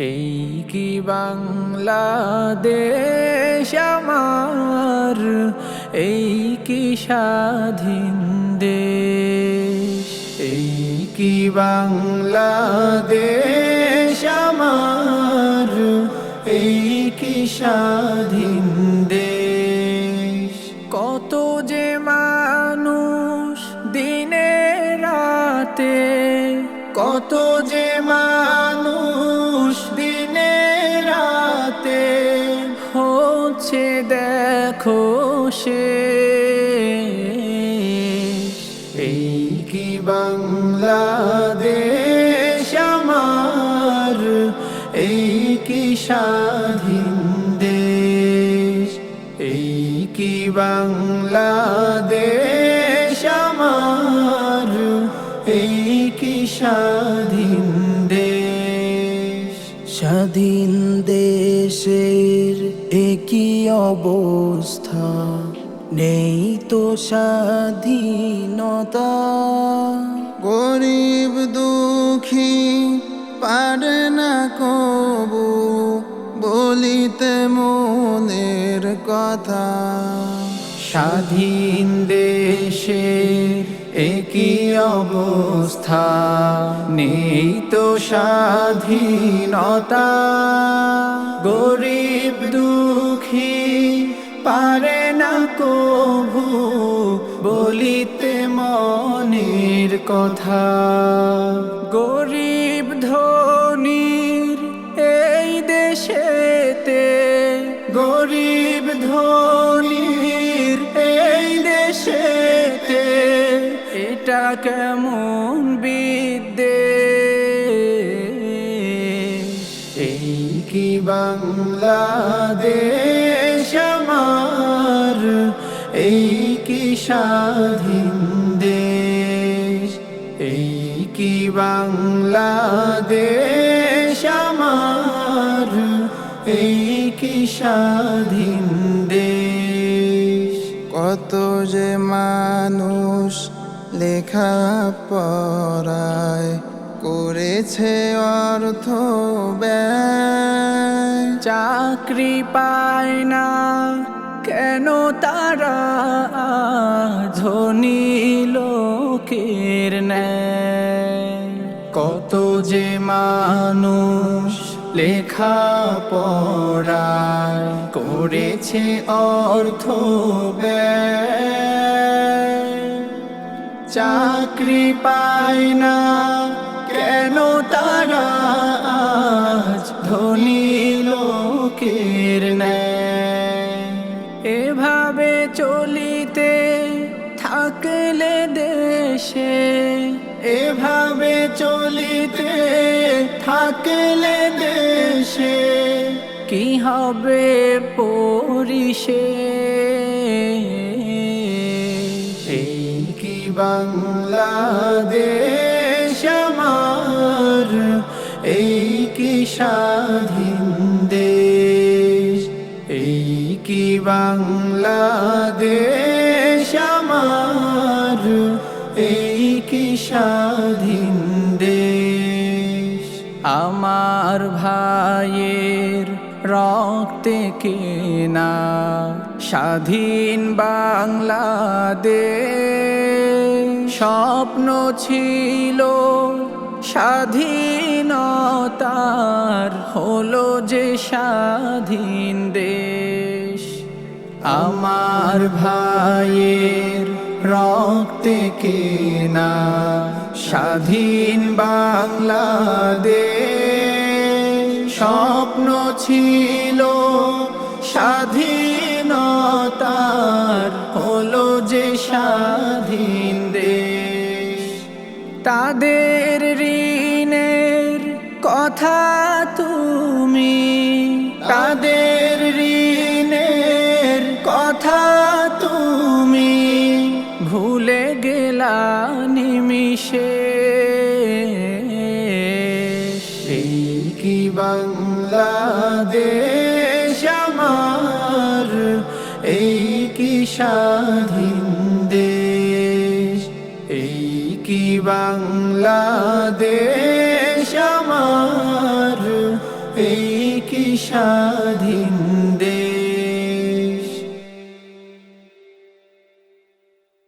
এই কি বাংলাদেশ আমার? এই কি স্বাধীন দেশ? এই কি বাংলা দেশ আমার? এই কি স্বাধীন দেখো সে। এই কি বাংলাদেশ আমার? এই কি স্বাধীন দেশ? এই কি বাংলাদেশ আমার? এই কি স্বাধীন দেশ? স্বাধীন দেশের অবস্থা নেই তো স্বাধীনতা। গরিব দুঃখী পারে না কবু বলিতে মনের কথা। স্বাধীন দেশে একই অবস্থা নেই তো স্বাধীনতা। গরিব পারে না কভু বলিতে মনের কথা। গরিব ধনির এই দেশেতে, গরিব ধনির এই দেশেতে এটা কেমন বিদ্বেষ? এই কি বাংলাদেশ আমার এই কি স্বাধীন দেশ? এই কি বাংলাদেশ আমার? এই কি স্বাধীন দেশ? কত যে মানুষ লেখা পড়ায় করেছে অর্থ ব্যয় চাকরি পায় না। কেন তারা ধনী লোকের কত যে মানুষ লেখা পড়ায় করেছে অর্থ চাকরি পায় না কেন তারা ধনী লোকের চলিতে থাকলে দেশে, এভাবে চলিতে থাকলে দেশে, কি হবে পরিশেষ এই কি বাংলাদেশ আমার? এই কি স্বাধীন বাংলাদেশ আমার, এই কি স্বাধীন দেশ? আমার ভাইয়ের রক্তে কেনা স্বাধীন বাংলাদেশ স্বপ্ন ছিল স্বাধীনতার, হলো যে স্বাধীন দেশ। আমার ভাইয়ের রক্তে কেনা স্বাধীন বাংলাদেশ। স্বপ্ন ছিল স্বাধীনতার, হলো যে স্বাধীন দেশ। তাদের ঋণের কথা তুমি, তাদের নিমিশে এই কি বাংলাদেশ আমার? এই কি স্বাধীন দেশ? এই কি বাংলাদেশ আমার? এই কি স্বাধীন